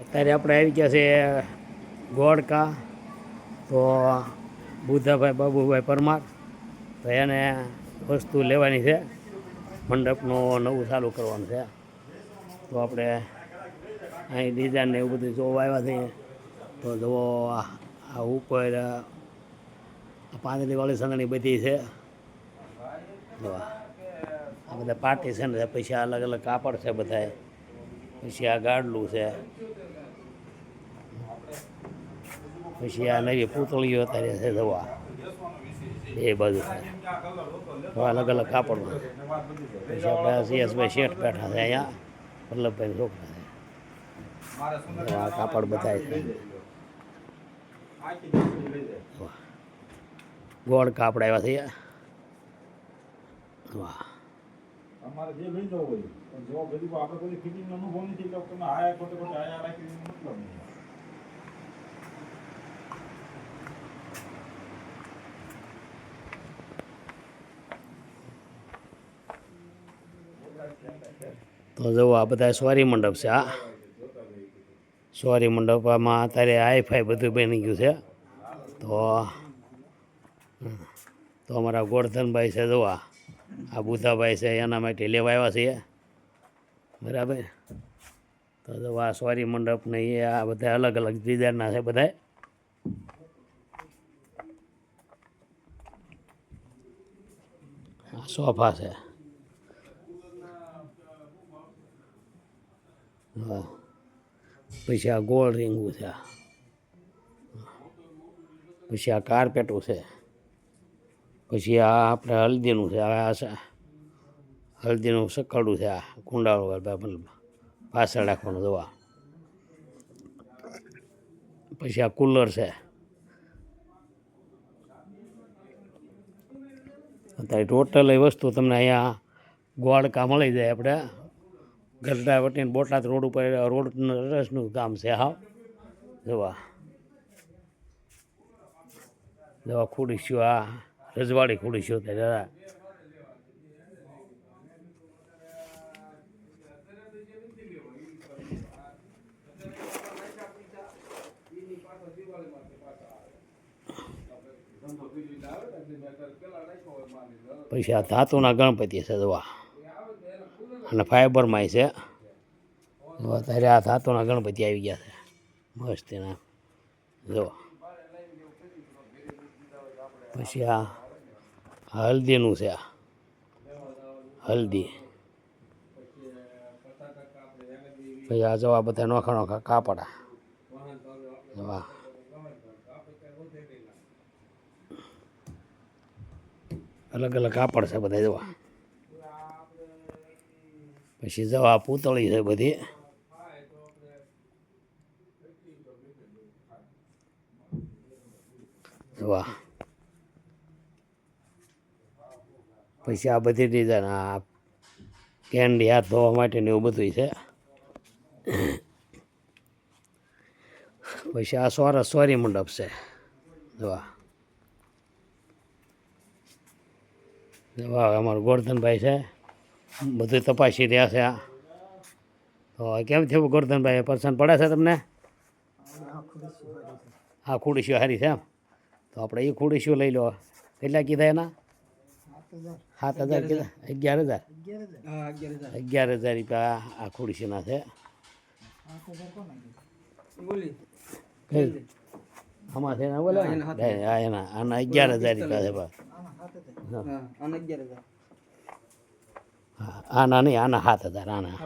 અત્યારે આપણે આવી ગયા છે ગોળકા તો બુદ્ધાભાઈ, બાબુભાઈ પરમાર, તો એને વસ્તુ લેવાની છે. મંડપનું નવું ચાલુ કરવાનું છે. તો આપણે અહીં ડિઝાઇન ને એવું બધું જોવા આવ્યા છીએ. તો જુઓ, આ ઉપર પાંદડીવાળી સંગણી બધી છે. જો આ બધા પાર્ટીશન છે પછી અલગ અલગ કાપડ છે બધા પછી આ ગાડલું છે. પછી આ નવી પૂતળીઓ અત્યારે છે દવા એ બાજુ છે. અલગ અલગ કાપડમાં પછી આપણે સીએસભાઈ શેઠ બેઠા છે અહીંયા. વલ્લભભાઈ છોકરા છે. આ કાપડ બતાય છે. ગોળ કાપડ આવ્યા છે વાહ. અમારે જે લઈ જવું હોય. પણ જો બધી આપણે કોઈ ફિટિંગ અનુભવ નથી એટલે તમે આયા ખોટે ખોટે આયા રાખી મતલબ નહીં તો જુઓ આ બધા સોરી મંડપ છે આ સોરી મંડપમાં અત્યારે હાઈફાઈ બધું બની ગયું છે. તો તો અમારા ગોરધનભાઈ છે જોવા આ બુધાભાઈ છે, એના માટે લેવા આવ્યા છીએ. બરાબર? તો આ સોરી મંડપ ને એ આ બધા અલગ અલગ ડિઝાઇનના છે બધા સોફા છે. હા પછી આ ગોળ રીંગું છે. પછી આ કાર્પેટું છે. પછી આ આપણે હલ્દીનું છે, આ હલ્દીનું સકડું છે, આ કુંડાળું પાછળ રાખવાનું દવા. પછી આ કુલર છે. અત્યારે ટોટલ એ વસ્તુ તમને અહીંયા ગોળકા મળી જાય આપણે. ગરડા વટીને બોટાદ રોડ ઉપર, રોડ રસનું કામ છે, હા. જોવા જોવા ખુડીશું આ રજવાડી ખુડીશું તે દાદા. પછી આ ધાતુના ગણપતિ છે, જોવા. અને ફાઈબરમાં છે. અત્યારે આ ધાતુના ગણપતિ આવી ગયા છે. મસ્ત એના. જો. પછી આ હલ્દીનું છે આ. હલ્દી. પછી આ જવા બધા નોખા નોખા કાપડા. જવા. અલગ અલગ કાપડ છે બધા જવા. પછી જવા પૂતળી છે બધી. વાહ પછી આ બધી ડિઝાઇન આ કેન્ડી હાથ ધોવા માટેને એવું બધું છે. પછી આ સોરસ સોરી મંડપ છે. જોવા વાહ અમારું ગોરધનભાઈ છે. બધું તપાસી રહ્યા છે આ. તો કેમ થયું ગોરધનભાઈ પરસન પડે છે તમને? હા ખુડીશીઓ સારી છે એમ. તો આપણે એ ખુડીશીઓ લઈ લો. કેટલા કીધા એના? સાત હજાર કેટલા અગિયાર હજાર? અગિયાર હજાર. રૂપિયા આ ખુડીશીના છે. આમાં છે ના બોલે? હા એના આના અગિયાર હજાર રૂપિયા છે બસ હા. આના નહીં આના સાત હજાર આના.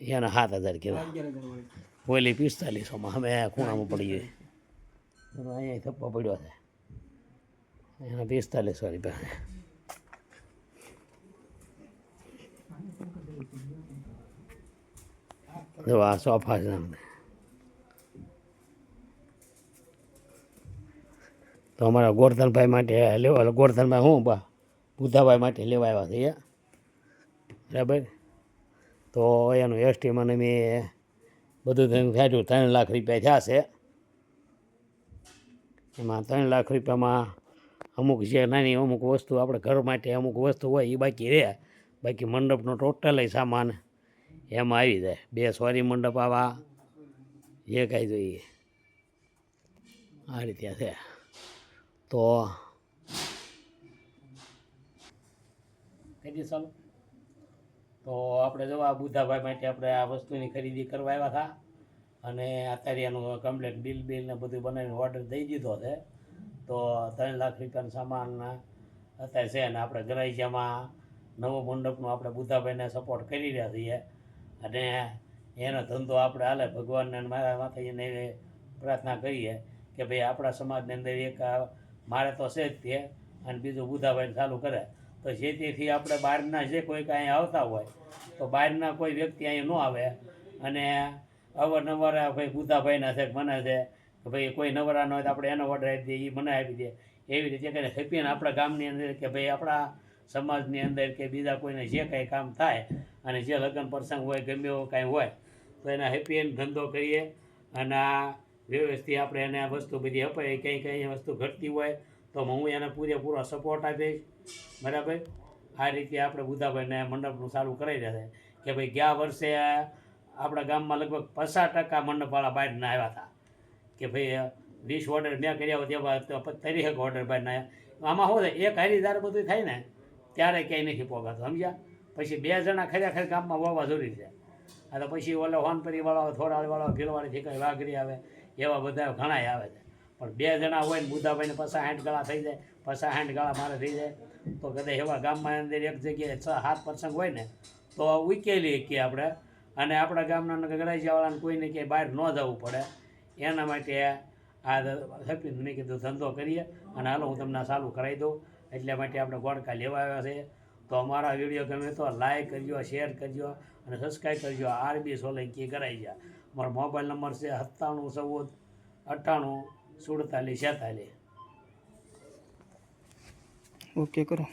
એના સાત હજાર. કેવા ઓલી પિસ્તાલીસોમાં અમે ખૂણામાં પડી ગઈ અહીંયા થપ્પો પડ્યો છે. એના પિસ્તાલીસો રૂપિયા છે જો આ સોફા છે અમને તો અમારા ગોરધનભાઈ માટે લેવા ગોરધનભાઈ હું બા બુદ્ધાભાઈ માટે લેવા આવ્યા છીએ બરાબર તો એનું એસટી મને મેં બધું થઈને કાઢ્યું ત્રણ લાખ રૂપિયા થયા છે એમાં ત્રણ લાખ રૂપિયામાં અમુક જે નાની અમુક વસ્તુ આપણે ઘર માટે અમુક વસ્તુ હોય એ બાકી રહે. બાકી મંડપનો ટોટલ સામાન એમાં આવી જાય. બે સોરી મંડપ આવા, જે કાંઈ જોઈએ આ રીતે છે. તો દે ચાલો. તો આપણે જો આ બુધાભાઈ માટે આપણે આ વસ્તુની ખરીદી કરવા આવ્યા હતા. અને અત્યારે એનું કમ્પ્લેટ બિલ બિલ ને બધું બનાવીને ઓર્ડર દઈ દીધો છે. તો ત્રણ લાખ રૂપિયાનો સામાન અત્યારે છે અને આપણે ગરાઈજામાં નવો મંડપનો આપણે બુદ્ધાભાઈને સપોર્ટ કરી રહ્યા છીએ. અને એનો ધંધો આપણે હાલે, ભગવાનને મારા માતાજીને એવી પ્રાર્થના કરીએ કે ભાઈ આપણા સમાજની અંદર એક મારે તો છે જ તે અને બીજું બુધાભાઈને ચાલુ કરે. તો જેથી આપણે બહારના જે કોઈ કાંઈ આવતા હોય, તો બહારના કોઈ વ્યક્તિ અહીં ન આવે. અને અવારનવાર ભાઈ બુધાભાઈના છે મને છે કે ભાઈ કોઈ નવરા ન હોય તો આપણે એનો ઓર્ડર આપી દઈએ એ મને આપી દે. એવી રીતે કરીને હેપીને આપણા ગામની અંદર કે ભાઈ આપણા સમાજની અંદર કે બીજા કોઈને જે કાંઈ કામ થાય અને જે લગ્ન પ્રસંગ હોય ગમે એવો કાંઈ હોય, તો એના હેપી એન્ડ ધંધો કરીએ અને આ વ્યવસ્થિત આપણે એને આ વસ્તુ બધી અપાય કંઈ કંઈ વસ્તુ ઘટતી હોય તો હું એને પૂરેપૂરો સપોર્ટ આપીશ. બરાબર? આ રીતે આપણે બુધાભાઈને મંડપનું ચાલુ કરાવી રહ્યા છે. કે ભાઈ ગયા વર્ષે આપણા ગામમાં લગભગ પચાસ ટકા મંડપવાળા બહારના આવ્યા હતા. કે ભાઈ વીસ ઓર્ડર મેં કર્યા હોય તેવા તરીક ઓર્ડર બહારના આવ્યા. આમાં શું થાય, એક હારીદાર બધું થાય ને, ત્યારે ક્યાંય નથી પોગાતું, સમજ્યા? પછી બે જણા ખરેખર ગામમાં વાવવા જરૂરી છે. આ તો પછી ઓલો હોનપરીવાળો થોડાવાળા ભીલવાળી ઠીકાઈ વાઘરી આવે, એવા બધા ઘણાય આવે છે. પણ બે જણા હોય ને બુધાભાઈને પસા સાઠ ગળા થઈ જાય પસા સાઠ ગળા મારે થઈ જાય, તો કદાચ એવા ગામમાં અંદર એક જગ્યાએ છ, સાત પ્રસંગ હોય ને, તો ઉકેલી કે આપણે. અને આપણા ગામના ગરાઈજાવાળાને કોઈને ક્યાંય બહાર ન જવું પડે. એના માટે આ હેપી નહીં કીધું, ધંધો કરીએ અને હાલો હું તમને ચાલુ કરાવી દઉં. એટલા માટે આપણે ગોળકા લેવા આવ્યા છે. તો અમારા વીડિયો ગમે તો લાઈક કરજો, શેર કરજો અને સબસ્ક્રાઈબ કરજો. આરબી સોલંકી કરાવી જાય મારો મોબાઈલ નંબર છે સત્તાણું, ચૌદ, અઠ્ઠાણું, સુડતાલીસ, છેતાલીસ. ઓકે, કરો.